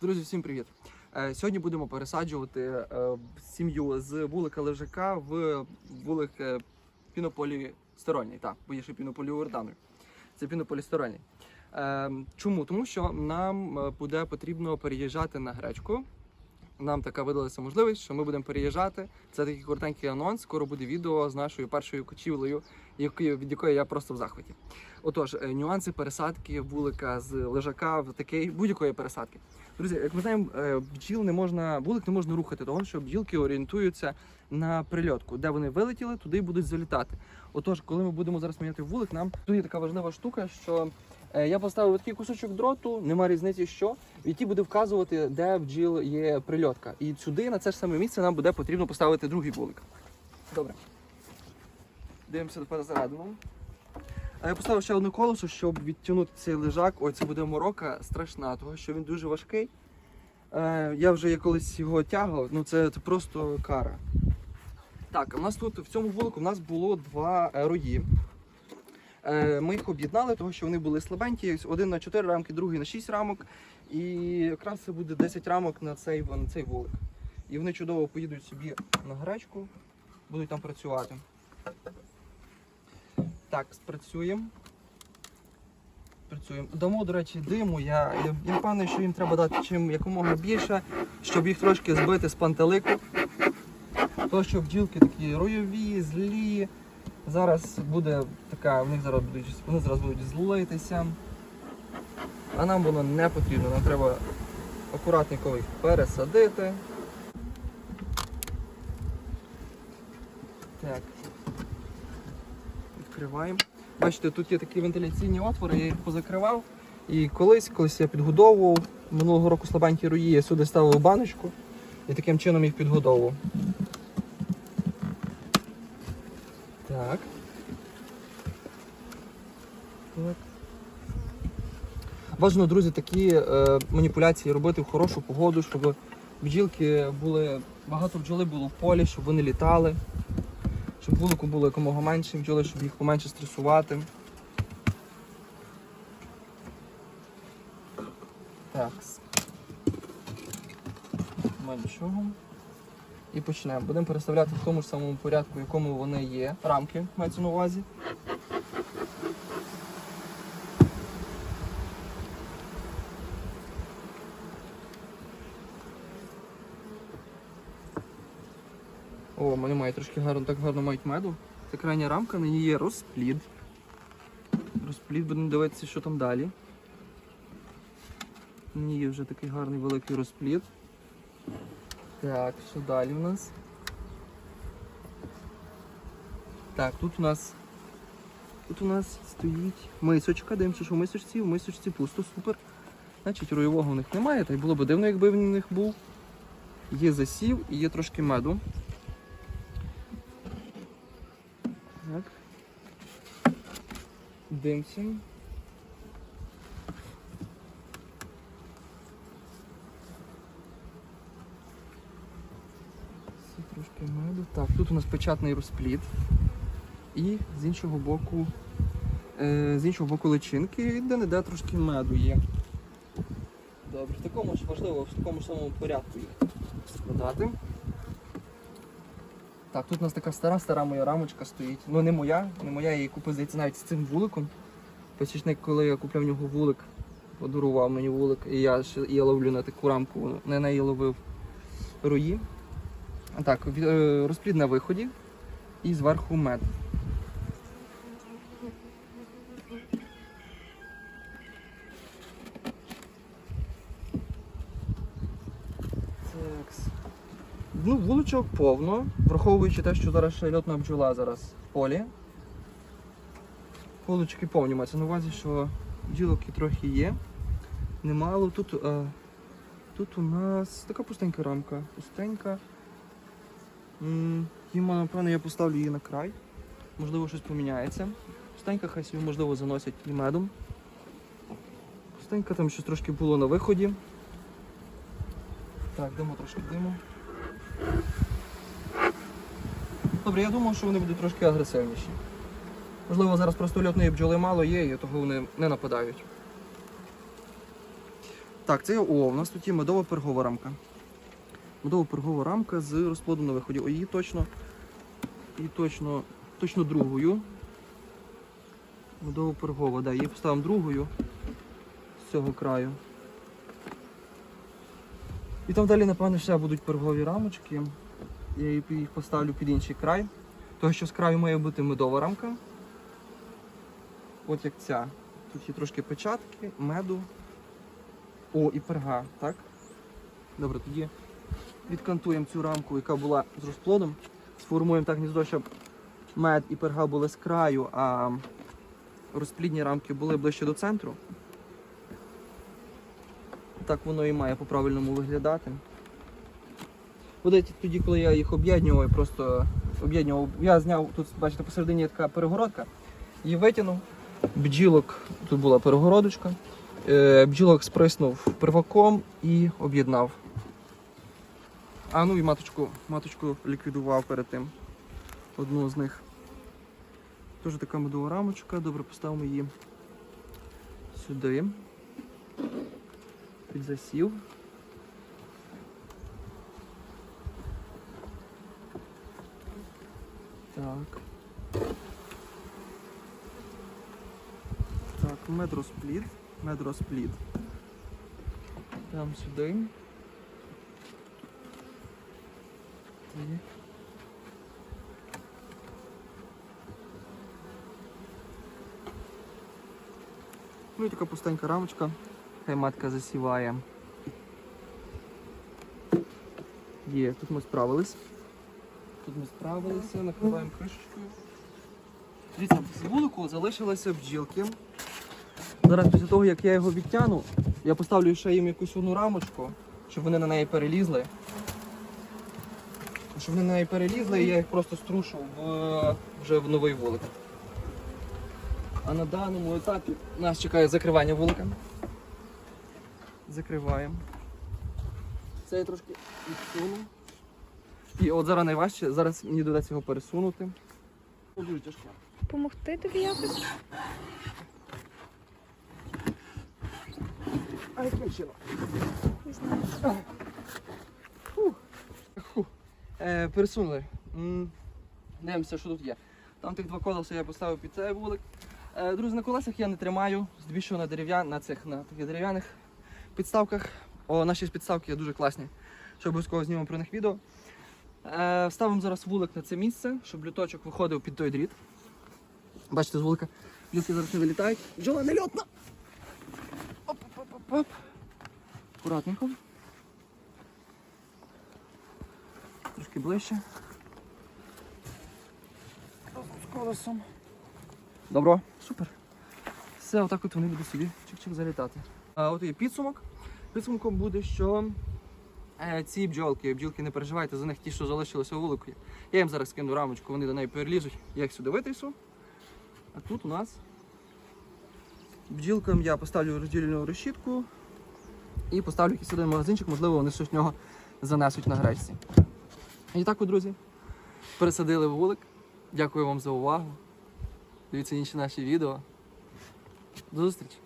Друзі, всім привіт! Е, Сьогодні будемо пересаджувати е, сім'ю з вулика лежака в вулик е, пінополістирольний. Так, бо є ще пінополіуретановий. Це пінополістирольний. Е, Чому? Тому що нам буде потрібно переїжджати на гречку. Нам така видалася можливість, що ми будемо переїжджати. Це такий коротенький анонс. Скоро буде відео з нашою першою кочівлею, від якої я просто в захваті. Отож, е, нюанси пересадки вулика з лежака в такий будь-якої пересадки. Друзі, як ми знаємо, е, бджіл не можна, вулик не можна рухати, тому що бджілки орієнтуються на прильотку. Де вони вилетіли, туди й будуть залітати. Отож, коли ми будемо зараз міняти вулик, нам тут є така важлива штука, що я поставив такий кусочок дроту, нема різниці, що, який буде вказувати, де бджіл є прильотка. І сюди, на це ж саме місце, нам буде потрібно поставити другий вулик. Добре. Дивимося тепер середину. А я поставив ще одне колесо, щоб відтягнути цей лежак. Ой, це буде морока страшна, тому що він дуже важкий. Е, я вже колись його тягав, ну це, це просто кара. Так, у нас тут в цьому вулику в нас було два е, рої. Е, ми їх об'єднали, тому що вони були слабенькі. Один на 4 рамки, другий на 6 рамок. І якраз це буде 10 рамок на цей, на цей вулик. І вони чудово поїдуть собі на гречку, будуть там працювати. Так, спрацюємо. Працюємо. Дамо, до речі, диму. Я, я, я впевнений, що їм треба дати чим якомога більше, щоб їх трошки збити з пантелику. То, що бджілки такі ройові, злі. Зараз буде така, в них зараз будуть, вони зараз будуть злитися. А нам воно не потрібно. Нам треба акуратненько їх пересадити. Так. Відкриваємо. Бачите, тут є такі вентиляційні отвори, я їх позакривав. І колись, колись я підгодовував минулого року слабенькі руї, я сюди ставив баночку і таким чином їх підгодовував. Так. Так. Важно, друзі, такі е, маніпуляції робити в хорошу погоду, щоб бджілки були, багато бджоли було в полі, щоб вони літали щоб вулику було якомога менше бджоли, щоб їх поменше стресувати. Так. Нічого. І почнемо. Будемо переставляти в тому ж самому порядку, в якому вони є. Рамки мається на увазі. О, вони мають трошки гарно, так гарно мають меду. Це крайня рамка, на ній є розплід. Розплід, будемо дивитися, що там далі. На є вже такий гарний великий розплід. Так, що далі у нас? Так, тут у нас тут у нас стоїть мисочка. Дивимося, що в мисочці, в мисочці пусто, супер. Значить, роєвого в них немає, та й було б дивно, якби він у них був. Є засів і є трошки меду. Так. Димся. Все трошки меду. Так, тут у нас печатний розплід. І з іншого боку, е, з іншого боку личинки, і де-не-де трошки меду є. Добре, в такому ж важливо, в такому ж самому порядку їх складати. Так, тут у нас така стара, стара моя рамочка стоїть. Ну не моя, не моя, я її купив, здається, навіть з цим вуликом. Посічник, коли я купляв в нього вулик, подарував мені вулик, і я я ловлю на таку рамку, на неї ловив руї. Так, е, розплід на виході і зверху мед. Ну, вуличок повно, враховуючи те, що зараз ще льотна бджола зараз в полі. Вулички повні мається на увазі, що бджілок і трохи є. Немало. Тут, е, тут у нас така пустенька рамка. Пустенька. М, Їм, напевно, я поставлю її на край. Можливо, щось поміняється. Пустенька, хай собі, можливо, заносять і медом. Пустенька там щось трошки було на виході. Так, дамо трошки диму. Добре, я думав, що вони будуть трошки агресивніші. Можливо, зараз просто льотної бджоли мало є, і того вони не нападають. Так, це є- о, у нас тут є медова пергова рамка. Медова пергова рамка з розплодом на виході. О, її точно. І точно, точно другою. Медова пергова, да, її поставимо другою з цього краю. І там далі, напевно, ще будуть пергові рамочки. Я їх поставлю під інший край. Тому що з краю має бути медова рамка. От як ця. Тут є трошки печатки, меду. О, і перга, так? Добре, тоді відкантуємо цю рамку, яка була з розплодом. Сформуємо так гніздо, щоб мед і перга були з краю, а розплідні рамки були ближче до центру. Так воно і має по-правильному виглядати. Буде тоді, коли я їх об'єднував, просто об'єднував. Я зняв, тут, бачите, посередині така перегородка. Її витягнув. Бджілок, тут була перегородочка. Е, Бджілок сприснув перваком і об'єднав. А ну і маточку, маточку ліквідував перед тим. Одну з них. Теж така медова рамочка. Добре, поставимо її сюди. Під Так. Так, медросплід. Медросплід. Там сюди. І... Ну і така пустенька рамочка. Хай матка засіває. Є, тут ми справились. Тут ми справилися, накриваємо кришечкою. Дивіться, з вулику залишилися бджілки. Зараз після того, як я його відтягну, я поставлю ще їм якусь одну рамочку, щоб вони на неї перелізли. Щоб вони на неї перелізли, і я їх просто струшу в, вже в новий вулик. А на даному етапі нас чекає закривання вулика. Закриваємо. Це я трошки відсуну. І от зараз найважче, зараз мені доведеться його пересунути. Дуже тяжко. Помогти тобі якось? А яким чином? Не знаю. Фу. Е, пересунули. М, Дивимося, що тут є. Там тих два колеса я поставив під цей вулик. Е, друзі, на колесах я не тримаю, здебільшого на дерев'ян, на цих на таких дерев'яних підставках. О, наші підставки є дуже класні. Що обов'язково знімемо про них відео. Е, ставимо зараз вулик на це місце, щоб люточок виходив під той дріт. Бачите, з вулика лютки зараз не вилітають. Бджола не льотна! Оп, оп, оп, оп. Акуратненько. Трошки ближче. З колесом. Добро, супер. Все, отак от вони будуть собі чик-чик залітати. А от є підсумок. Підсумком буде, що е, ці бджолки, бджілки не переживайте за них ті, що залишилися у вулику. Я їм зараз скину рамочку, вони до неї перелізуть, я їх сюди витрясу. А тут у нас бджілкам я поставлю роздільну решітку і поставлю якийсь один магазинчик, можливо, вони щось в нього занесуть на гречці. І так, друзі, пересадили вулик. Дякую вам за увагу. Дивіться інші наші відео. До зустрічі!